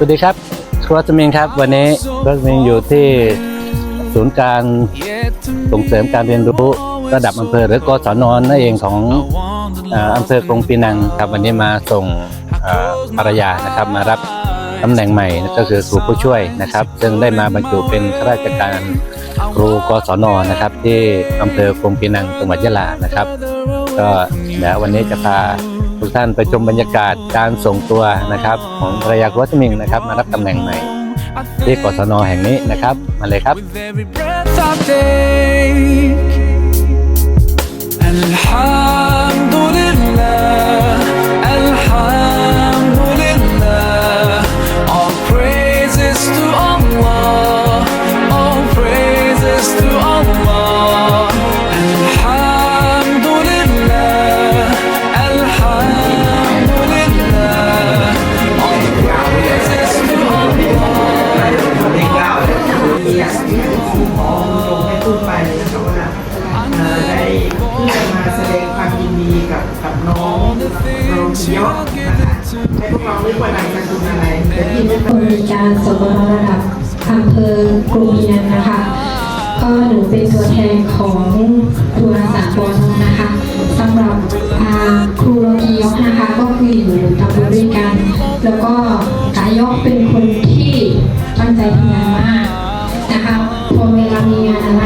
สวัสดีครับครัวสมิงครับ วันนี้ครัวสมิงอยู่ที่ศูนย์การส่งเสริมการเรียนรู้ระดับอำเภอหรือกศนนั่นเองของอำเภอกรงปีนังครับวันนี้มาส่งภรรยานะครับมารับตำแหน่งใหม่ก็คือครูผู้ช่วยนะครับ ซึ่งได้มาบรรจุเป็นข้าราชการครูกศนนะครับที่อำเภอกรงปีนังจังหวัดยะลานะครับ ก็เดี๋ยววันนี้จะพา กท่านไปชมบรรยากาศการส่งตัวนะครับของภรรยาครัวสมิงนะครับมารับตำแหน่งใหม่ที่กศนแห่งนี้นะครับมาเลยครับ With พูดไปนะครับว่าได้เพื่อมาแสดงความยินดีกับกับน้องโรมิโยนะคะให้พวกเราไม่ควรนำการตุนอะไรแต่ที่ไม่บริการสมรระดับอำเภอกรุงมีนันนะคะ ก็หนูเป็นตัวแทนของทัวร์สากลนะคะสำหรับครูโรกิยกนะคะ ก็คืออยู่ทำบุญด้วยกัน แล้วก็กายกเป็นคนที่ตั้งใจทำงาน มีงานอะไร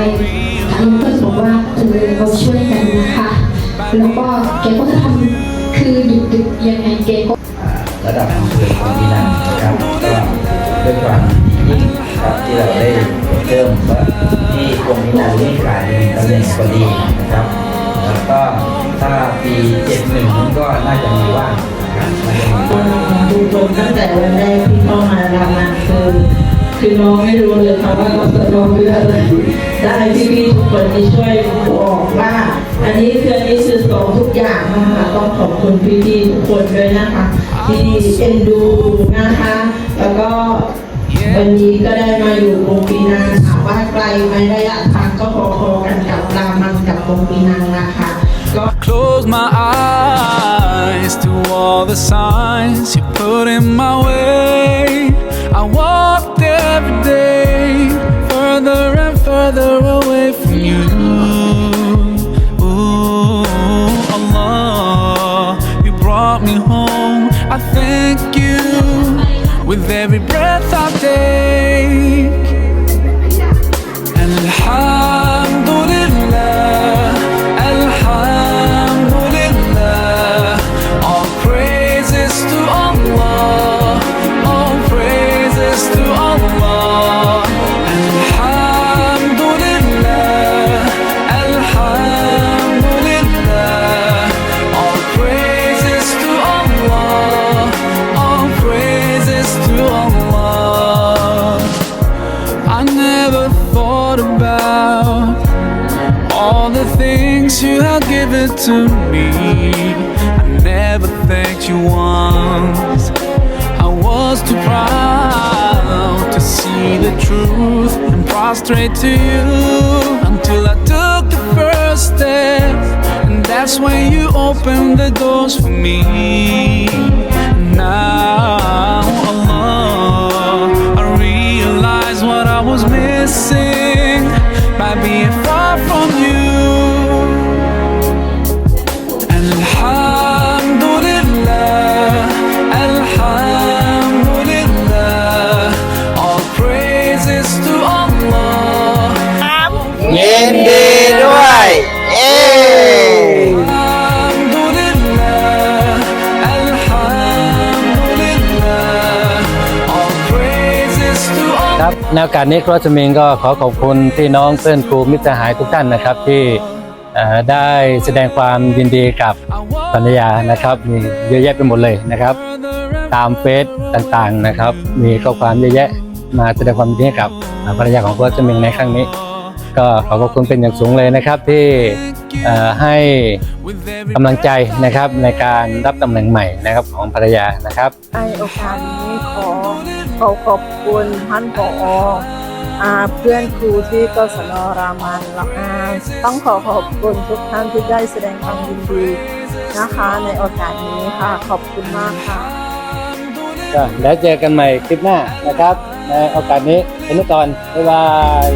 กายกก็จะบอกว่าเออเราช่วยกันนะคะแล้วก็แกก็จะทำคือดึกๆยังไงแกก็ระดับอำเภอของพี่นันนะครับก็ด้วยความยิ่งครับที่เราได้เริ่มว่าที่กรมพินันนี่กลายเป็นตำแหน่งพอดีนะครับแล้วก็ถ้าปี 71นั้นก็น่าจะมีว่างนะครับน่าจะมีว่างดูชมตั้งแต่วันแร คือน้องไม่รู้เลยค่ะว่าเราจะลงคืออะไรได้พี่ๆทุกคนที่ช่วยบอกว่า อันนี้คืออันนี้คือสองทุกอย่างนะคะต้องขอบคุณพี่ๆทุกคนด้วยนะคะที่เอ็นดูนะคะ แล้วก็วันนี้ก็ได้มาอยู่กรุงปีนังถามว่าไกลไหมระยะทางก็พอๆกันกับรามันกับกรุงปีนังนะคะก็ Close my eyes to all the signs you put in my way. I walked I thank you with every breath I take. I never thought about all the things you have given to me. I never thanked you once. I was too proud to see the truth and prostrate to you until I took the first step. And that's when you opened the doors for me. Was missing. By being far ในโอกาสนี้ครัวสมิงก็ขอขอบคุณพี่น้องเพื่อนครูมิตรสหายทุกท่านนะครับ ที่ได้แสดงความยินดีกับภรรยานะครับ มีเยอะแยะไปหมดเลยนะครับ ตามเฟซต่างๆนะครับ มีข้อความเยอะแยะมาแสดงความยินดีกับภรรยาของครัวสมิงในครั้งนี้ ก็ขอขอบคุณเป็นอย่างสูงเลยนะครับที่ให้ กำลังใจนะครับในการรับตำแหน่งใหม่นะครับของภรรยานะครับในโอกาสนี้ขอขอขอบคุณท่านผออาเพื่อนครูที่กศนรามันและอาต้องขอขอบคุณทุกท่านที่ได้แสดงความยินดีนะคะ ในโอกาสนี้ค่ะขอบคุณมากค่ะก็แล้วเจอกันใหม่คลิปหน้านะครับ ในโอกาสนี้เป็นก่อนบ๊ายบาย